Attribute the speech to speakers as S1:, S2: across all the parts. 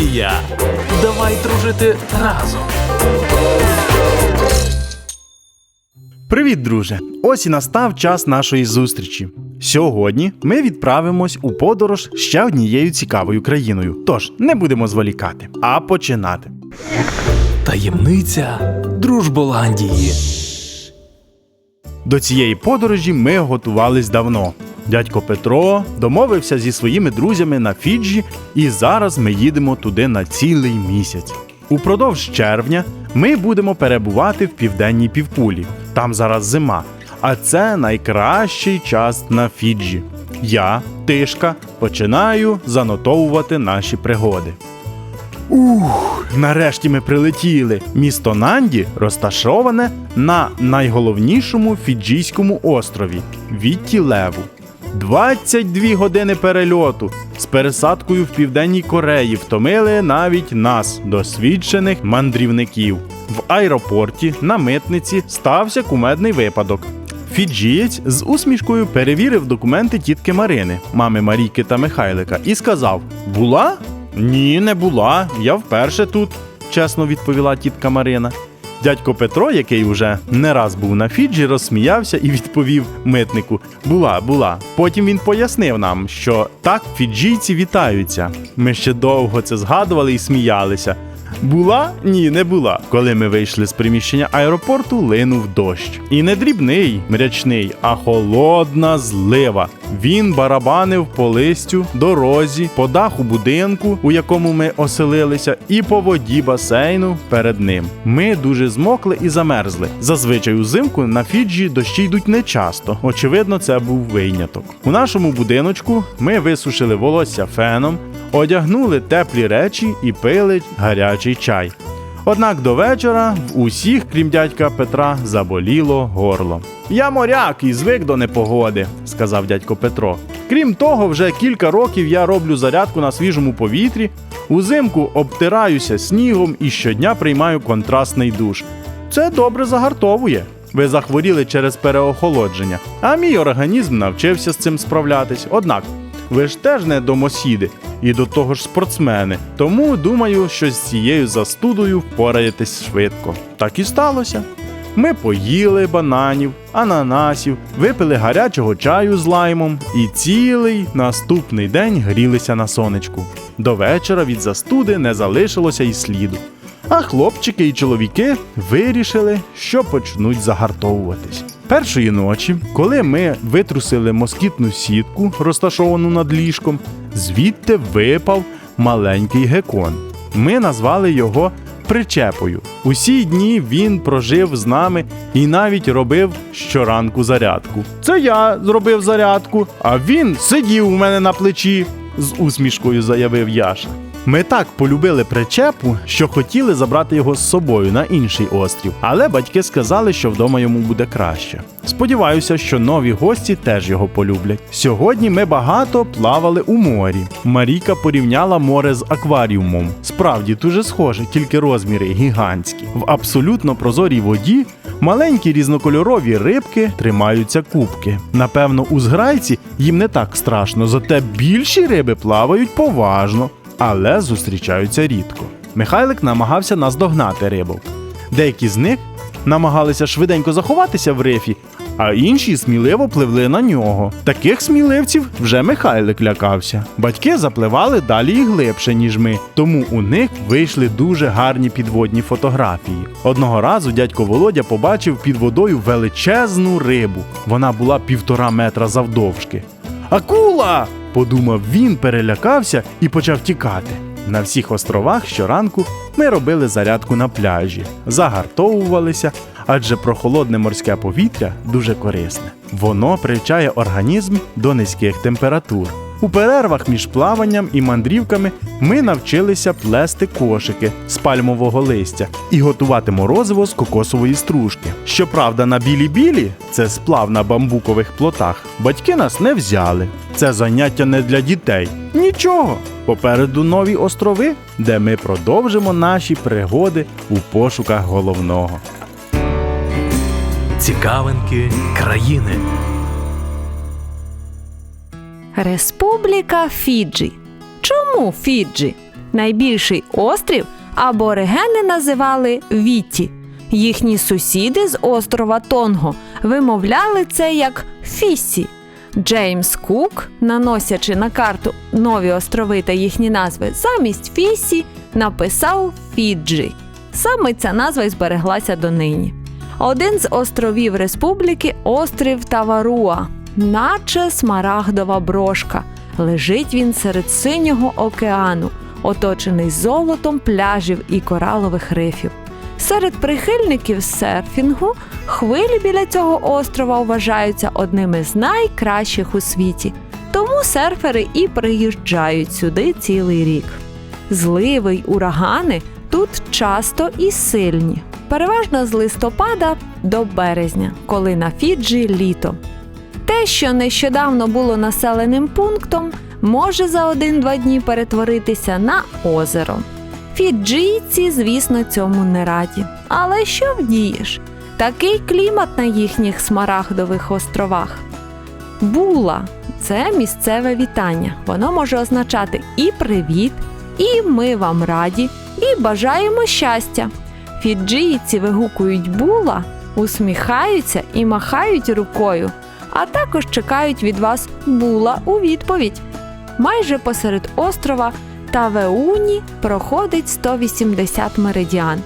S1: Голландія. Давай дружити разом.
S2: Привіт, друже! Ось і настав час нашої зустрічі. Сьогодні ми відправимось у подорож ще однією цікавою країною. Тож не будемо зволікати, а починати.
S1: Таємниця Дружболандії.
S2: До цієї подорожі ми готувались давно. Дядько Петро домовився зі своїми друзями на Фіджі, і зараз ми їдемо туди на цілий місяць. Упродовж червня ми будемо перебувати в південній півкулі. Там зараз зима, а це найкращий час на Фіджі. Я, Тишка, починаю занотовувати наші пригоди. Ух, нарешті ми прилетіли. Місто Нанді розташоване на найголовнішому фіджійському острові Вітті Леву. 22 години перельоту з пересадкою в Південній Кореї втомили навіть нас, досвідчених мандрівників. В аеропорті на митниці стався кумедний випадок. Фіджієць з усмішкою перевірив документи тітки Марини, мами Марійки та Михайлика, і сказав: Була? Ні, не була. Я вперше тут, чесно відповіла тітка Марина. Дядько Петро, який уже не раз був на Фіджі, розсміявся і відповів митнику: Була, була. Потім він пояснив нам, що так фіджійці вітаються. Ми ще довго це згадували і сміялися. Була? Ні, не була. Коли ми вийшли з приміщення аеропорту, линув дощ. І не дрібний, мрячний, а холодна злива. Він барабанив по листю, дорозі, по даху будинку, у якому ми оселилися, і по воді басейну перед ним. Ми дуже змокли і замерзли. Зазвичай узимку на Фіджі дощі йдуть нечасто. Очевидно, це був виняток. У нашому будиночку ми висушили волосся феном, одягнули теплі речі і пили гарячий чай. Однак до вечора в усіх, крім дядька Петра, заболіло горло. Я моряк і звик до непогоди, сказав дядько Петро. Крім того, вже кілька років я роблю зарядку на свіжому повітрі, узимку обтираюся снігом і щодня приймаю контрастний душ. Це добре загартовує. Ви захворіли через переохолодження, а мій організм навчився з цим справлятись. Однак, ви ж теж не домосіди і до того ж спортсмени. Тому думаю, що з цією застудою впораєтесь швидко. Так і сталося. Ми поїли бананів, ананасів, випили гарячого чаю з лаймом і цілий наступний день грілися на сонечку. До вечора від застуди не залишилося й сліду. А хлопчики і чоловіки вирішили, що почнуть загартовуватись. Першої ночі, коли ми витрусили москітну сітку, розташовану над ліжком, звідти випав маленький гекон. Ми назвали його причепою. Усі дні він прожив з нами і навіть робив щоранку зарядку. Це я зробив зарядку, а він сидів у мене на плечі, з усмішкою заявив Яша. Ми так полюбили причепу, що хотіли забрати його з собою на інший острів, але батьки сказали, що вдома йому буде краще. Сподіваюся, що нові гості теж його полюблять. Сьогодні ми багато плавали у морі. Марійка порівняла море з акваріумом. Справді дуже схоже, тільки розміри гігантські. В абсолютно прозорій воді маленькі різнокольорові рибки тримаються кубки. Напевно, у зграйці їм не так страшно, зате більші риби плавають поважно але зустрічаються рідко. Михайлик намагався наздогнати рибок. Деякі з них намагалися швиденько заховатися в рифі, а інші сміливо пливли на нього. Таких сміливців вже Михайлик лякався. Батьки запливали далі і глибше, ніж ми, тому у них вийшли дуже гарні підводні фотографії. Одного разу дядько Володя побачив під водою величезну рибу. Вона була півтора метра завдовжки. Акула! Подумав він, перелякався і почав тікати. На всіх островах щоранку ми робили зарядку на пляжі, загартовувалися, адже прохолодне морське повітря дуже корисне. Воно привчає організм до низьких температур. У перервах між плаванням і мандрівками ми навчилися плести кошики з пальмового листя і готувати морозиво з кокосової стружки. Щоправда, на білі-білі це сплав на бамбукових плотах. Батьки нас не взяли. Це заняття не для дітей. Нічого. Попереду нові острови, де ми продовжимо наші пригоди у пошуках головного.
S1: Цікавинки країни.
S3: Республіка Фіджі. Чому Фіджі? Найбільший острів аборигени називали Віті. Їхні сусіди з острова Тонго вимовляли це як Фіссі. Джеймс Кук, наносячи на карту нові острови та їхні назви, замість Фіссі написав Фіджі. Саме ця назва й збереглася донині. Один з островів республіки острів Таваруа, наче смарагдова брошка. Лежить він серед синього океану, оточений золотом пляжів і коралових рифів. Серед прихильників серфінгу хвилі біля цього острова вважаються одними з найкращих у світі. Тому серфери і приїжджають сюди цілий рік. Зливи й урагани тут часто і сильні, переважно з листопада до березня, коли на Фіджі літо. Те, що нещодавно було населеним пунктом, може за один-два дні перетворитися на озеро. Фіджійці, звісно, цьому не раді. Але що вдієш? Такий клімат на їхніх смарагдових островах. Була це місцеве вітання. Воно може означати і привіт, і ми вам раді, і бажаємо щастя. Фіджійці вигукують була, усміхаються і махають рукою, а також чекають від вас була у відповідь. Майже посеред острова Тавеуні проходить 180 меридіан.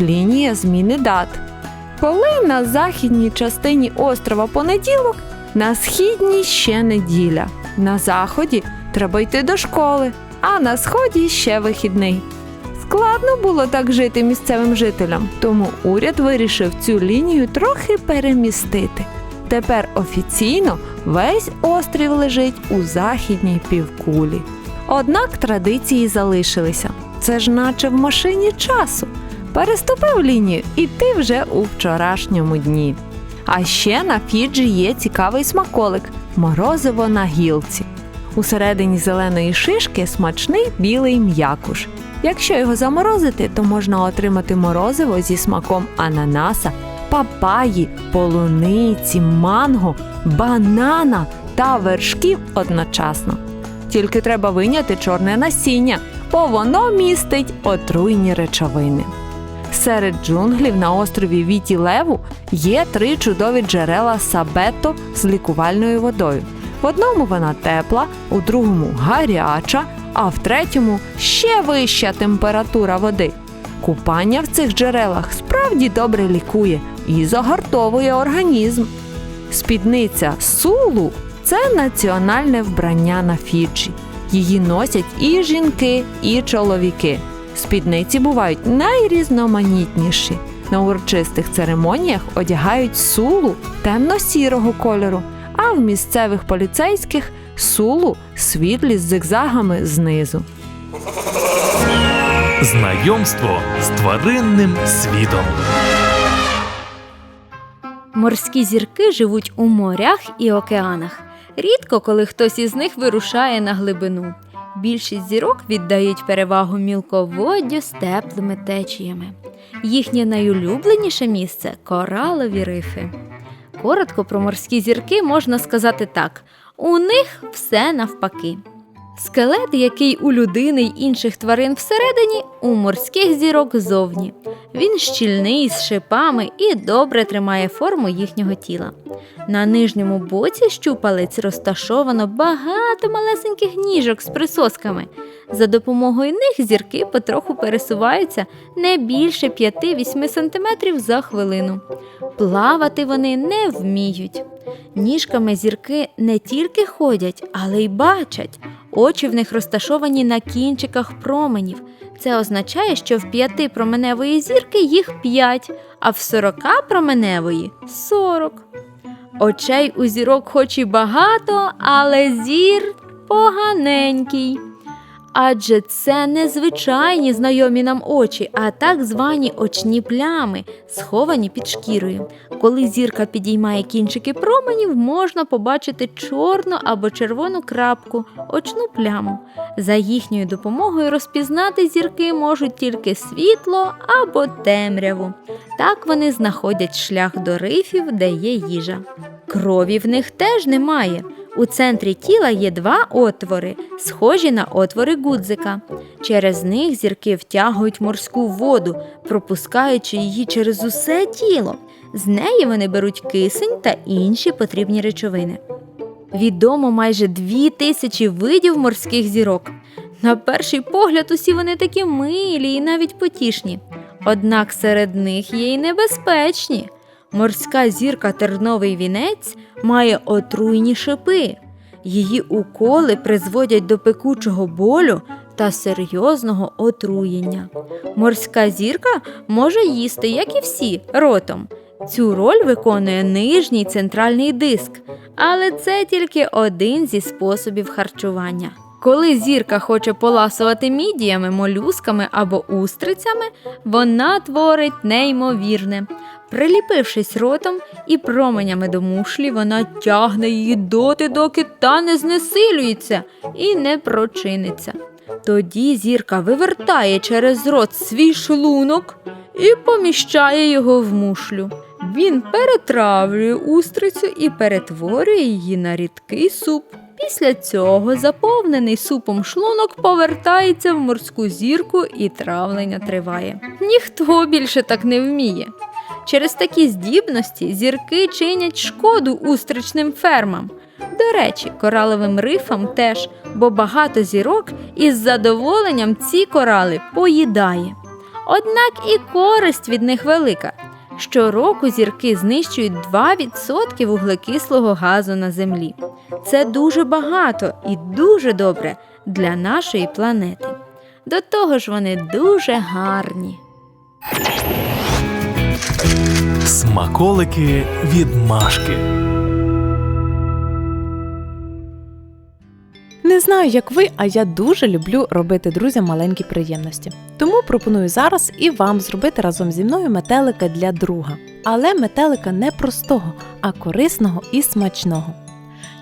S3: Лінія зміни дат. Коли на західній частині острова понеділок, на східній ще неділя. На заході треба йти до школи, а на сході ще вихідний. Складно було так жити місцевим жителям, тому уряд вирішив цю лінію трохи перемістити. Тепер офіційно весь острів лежить у західній півкулі. Однак традиції залишилися. Це ж наче в машині часу. Переступив лінію і ти вже у вчорашньому дні. А ще на Фіджі є цікавий смаколик морозиво на гілці. Усередині зеленої шишки смачний білий м'якуш. Якщо його заморозити, то можна отримати морозиво зі смаком ананаса, папаї, полуниці, манго, банана та вершків одночасно. Тільки треба виняти чорне насіння, бо воно містить отруйні речовини. Серед джунглів на острові Віті Леву є три чудові джерела сабето з лікувальною водою. В одному вона тепла, у другому гаряча, а в третьому ще вища температура води. Купання в цих джерелах справді добре лікує і загартовує організм. Спідниця сулу це національне вбрання на Фіджі. Її носять і жінки, і чоловіки. Спідниці бувають найрізноманітніші. На урочистих церемоніях одягають сулу темно-сірого кольору, а в місцевих поліцейських сулу світлі з зигзагами знизу.
S1: Знайомство з тваринним світом.
S4: Морські зірки живуть у морях і океанах. Рідко коли хтось із них вирушає на глибину. Більшість зірок віддають перевагу мілководдю з теплими течіями. Їхнє найулюбленіше місце коралові рифи. Коротко про морські зірки можна сказати так: у них все навпаки. Скелет, який у людини й інших тварин всередині, у морських зірок зовні. Він щільний з шипами і добре тримає форму їхнього тіла. На нижньому боці щупалець розташовано багато малесеньких ніжок з присосками. За допомогою них зірки потроху пересуваються не більше 5-8 см за хвилину. Плавати вони не вміють. Ніжками зірки не тільки ходять, але й бачать. Очі в них розташовані на кінчиках променів. Це означає, що в п'яти променевої зірки їх п'ять, а в сорока променевої сорок. Очей у зірок хоч і багато, але зір поганенький. Адже це не звичайні знайомі нам очі, а так звані очні плями, сховані під шкірою. Коли зірка підіймає кінчики променів, можна побачити чорну або червону крапку, очну пляму. За їхньою допомогою розпізнати зірки можуть тільки світло або темряву. Так вони знаходять шлях до рифів, де є їжа. Крові в них теж немає. У центрі тіла є два отвори, схожі на отвори гудзика. Через них зірки втягують морську воду, пропускаючи її через усе тіло. З неї вони беруть кисень та інші потрібні речовини. Відомо майже дві тисячі видів морських зірок. На перший погляд, усі вони такі милі і навіть потішні. Однак серед них є й небезпечні. Морська зірка терновий вінець має отруйні шипи. Її уколи призводять до пекучого болю та серйозного отруєння. Морська зірка може їсти, як і всі, ротом. Цю роль виконує нижній центральний диск, але це тільки один зі способів харчування. Коли зірка хоче поласувати мідіями, молюсками або устрицями, вона творить неймовірне. Приліпившись ротом і променями до мушлі, вона тягне її доти, доки та не знесилюється і не прочиниться. Тоді зірка вивертає через рот свій шлунок і поміщає його в мушлю. Він перетравлює устрицю і перетворює її на рідкий суп. Після цього заповнений супом шлунок повертається в морську зірку і травлення триває. Ніхто більше так не вміє. Через такі здібності зірки чинять шкоду устричним фермам. До речі, кораловим рифам теж, бо багато зірок із задоволенням ці корали поїдає. Однак і користь від них велика. Щороку зірки знищують 2% вуглекислого газу на землі. Це дуже багато і дуже добре для нашої планети. До того ж, вони дуже гарні.
S1: Смаколики від Машки.
S5: Не знаю, як ви, а я дуже люблю робити друзям маленькі приємності. Тому пропоную зараз і вам зробити разом зі мною метелика для друга. Але метелика не простого, а корисного і смачного.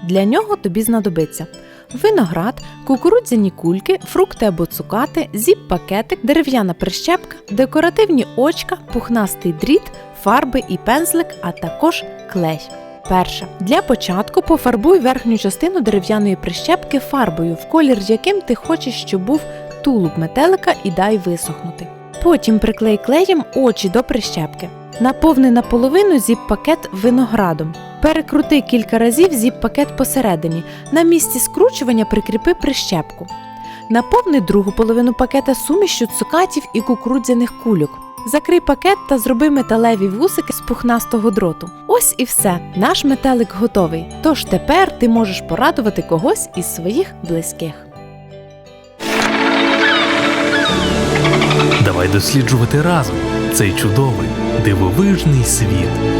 S5: Для нього тобі знадобиться виноград, кукурудзяні кульки, фрукти або цукати, зіп-пакетик, дерев'яна прищепка, декоративні очка, пухнастий дріт, фарби і пензлик, а також клей. Перше. Для початку пофарбуй верхню частину дерев'яної прищепки фарбою, в колір яким ти хочеш, щоб був тулуб метелика і дай висохнути. Потім приклей клеєм очі до прищепки. Наповни наполовину зіп-пакет виноградом. Перекрути кілька разів зіп-пакет посередині. На місці скручування прикріпи прищепку. Наповни другу половину пакета сумішю цукатів і кукурудзяних кульок. Закрий пакет та зроби металеві вусики з пухнастого дроту. Ось і все. Наш метелик готовий. Тож тепер ти можеш порадувати когось із своїх близьких.
S1: Давай досліджувати разом цей чудовий дивовижний світ.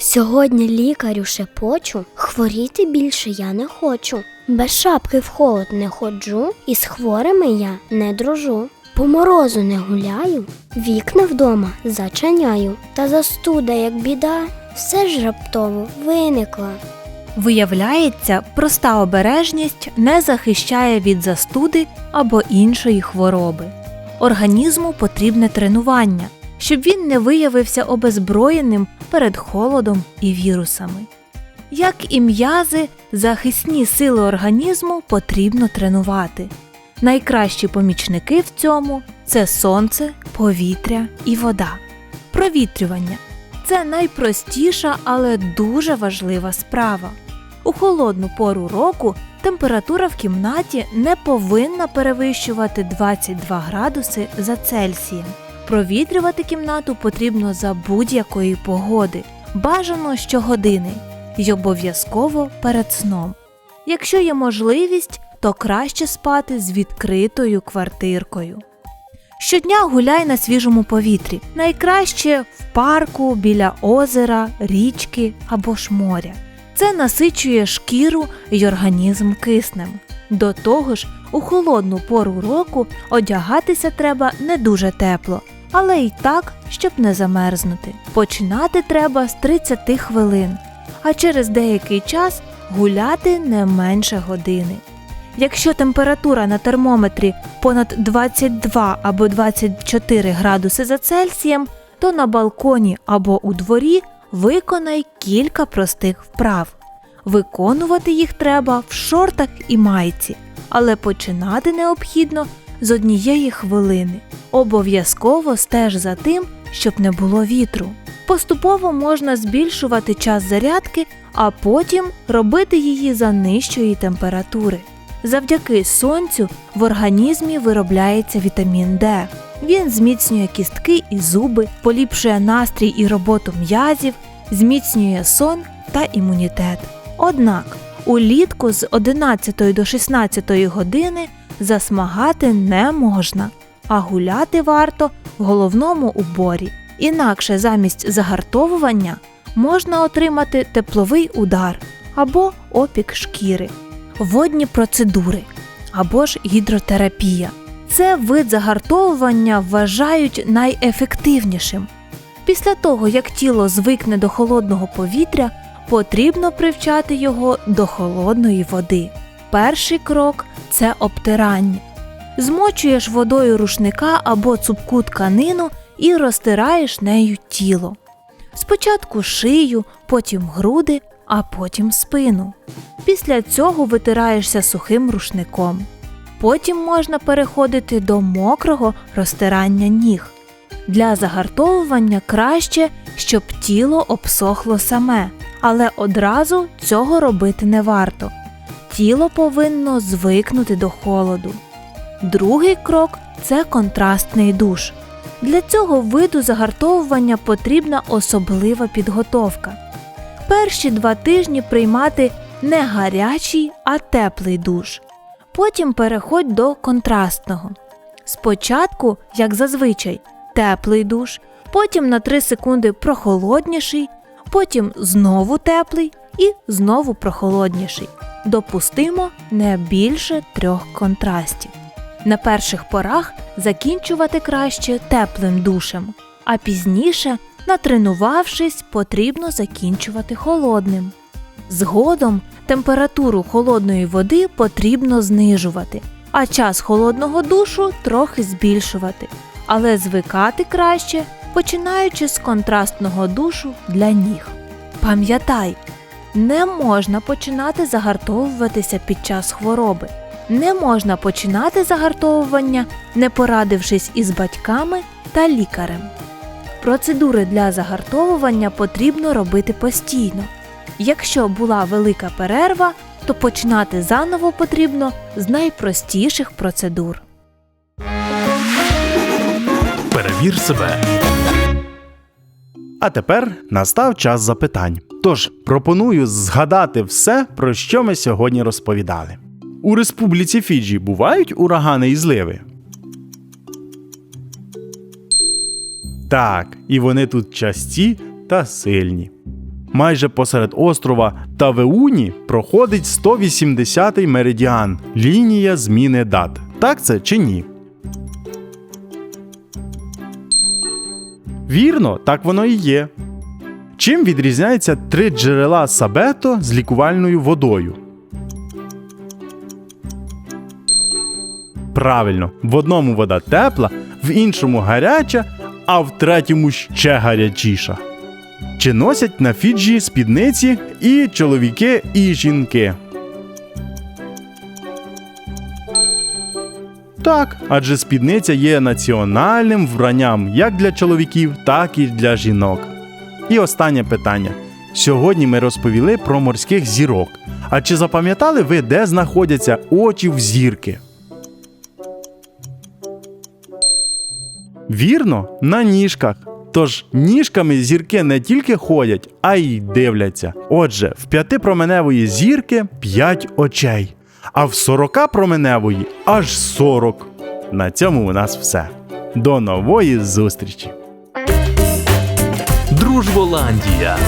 S6: Сьогодні лікарю шепочу, хворіти більше я не хочу. Без шапки в холод не ходжу, і з хворими я не дружу. По морозу не гуляю, вікна вдома зачиняю. Та застуда, як біда, все ж раптово виникла.
S7: Виявляється, проста обережність не захищає від застуди або іншої хвороби. Організму потрібне тренування, щоб він не виявився обезброєним перед холодом і вірусами. Як і м'язи, захисні сили організму потрібно тренувати. Найкращі помічники в цьому це сонце, повітря і вода. Провітрювання це найпростіша, але дуже важлива справа. У холодну пору року температура в кімнаті не повинна перевищувати 22 градуси за Цельсієм. Провітрювати кімнату потрібно за будь-якої погоди, бажано щогодини й обов'язково перед сном. Якщо є можливість, то краще спати з відкритою квартиркою. Щодня гуляй на свіжому повітрі, найкраще в парку, біля озера, річки або ж моря. Це насичує шкіру й організм киснем. До того ж, у холодну пору року одягатися треба не дуже тепло, але й так, щоб не замерзнути. Починати треба з 30 хвилин, а через деякий час гуляти не менше години. Якщо температура на термометрі понад 22 або 24 градуси за Цельсієм, то на балконі або у дворі виконай кілька простих вправ. Виконувати їх треба в шортах і майці, але починати необхідно з однієї хвилини. Обов'язково стеж за тим, щоб не було вітру. Поступово можна збільшувати час зарядки, а потім робити її за нижчої температури. Завдяки сонцю в організмі виробляється вітамін Д. Він зміцнює кістки і зуби, поліпшує настрій і роботу м'язів, зміцнює сон та імунітет. Однак улітку з 11 до 16 години засмагати не можна, а гуляти варто в головному уборі. Інакше замість загартовування можна отримати тепловий удар або опік шкіри, водні процедури або ж гідротерапія. Це вид загартовування вважають найефективнішим. Після того, як тіло звикне до холодного повітря, потрібно привчати його до холодної води. Перший крок це обтирання. Змочуєш водою рушника або цупку тканину і розтираєш нею тіло. Спочатку шию, потім груди, а потім спину. Після цього витираєшся сухим рушником. Потім можна переходити до мокрого розтирання ніг. Для загартовування краще, щоб тіло обсохло саме, але одразу цього робити не варто. Тіло повинно звикнути до холоду. Другий крок це контрастний душ. Для цього виду загартовування потрібна особлива підготовка. Перші два тижні приймати не гарячий, а теплий душ. Потім переходь до контрастного. Спочатку, як зазвичай, теплий душ, потім на 3 секунди прохолодніший, потім знову теплий і знову прохолодніший. Допустимо не більше трьох контрастів. На перших порах закінчувати краще теплим душем, а пізніше, натренувавшись, потрібно закінчувати холодним. Згодом температуру холодної води потрібно знижувати, а час холодного душу трохи збільшувати, але звикати краще, починаючи з контрастного душу для ніг. Пам'ятай, не можна починати загартовуватися під час хвороби. Не можна починати загартовування, не порадившись із батьками та лікарем. Процедури для загартовування потрібно робити постійно. Якщо була велика перерва, то починати заново потрібно з найпростіших процедур.
S1: Перевір себе.
S2: А тепер настав час запитань. Тож пропоную згадати все, про що ми сьогодні розповідали. У Республіці Фіджі бувають урагани і зливи. Так, і вони тут часті та сильні. Майже посеред острова Тавеуні проходить 180-й меридіан лінія зміни дат. Так це чи ні? Вірно, так воно і є. Чим відрізняються три джерела Сабето з лікувальною водою? Правильно, в одному вода тепла, в іншому гаряча, а в третьому ще гарячіша. Чи носять на Фіджі спідниці і чоловіки, і жінки? Так, адже спідниця є національним вбранням як для чоловіків, так і для жінок. І останнє питання. Сьогодні ми розповіли про морських зірок. А чи запам'ятали ви, де знаходяться очі в зірки? Вірно, на ніжках. Тож ніжками зірки не тільки ходять, а й дивляться. Отже, в п'ятипроменевої зірки 5 очей, а в 40 променевої аж 40. На цьому у нас все. До нової зустрічі!
S1: Дружболандія.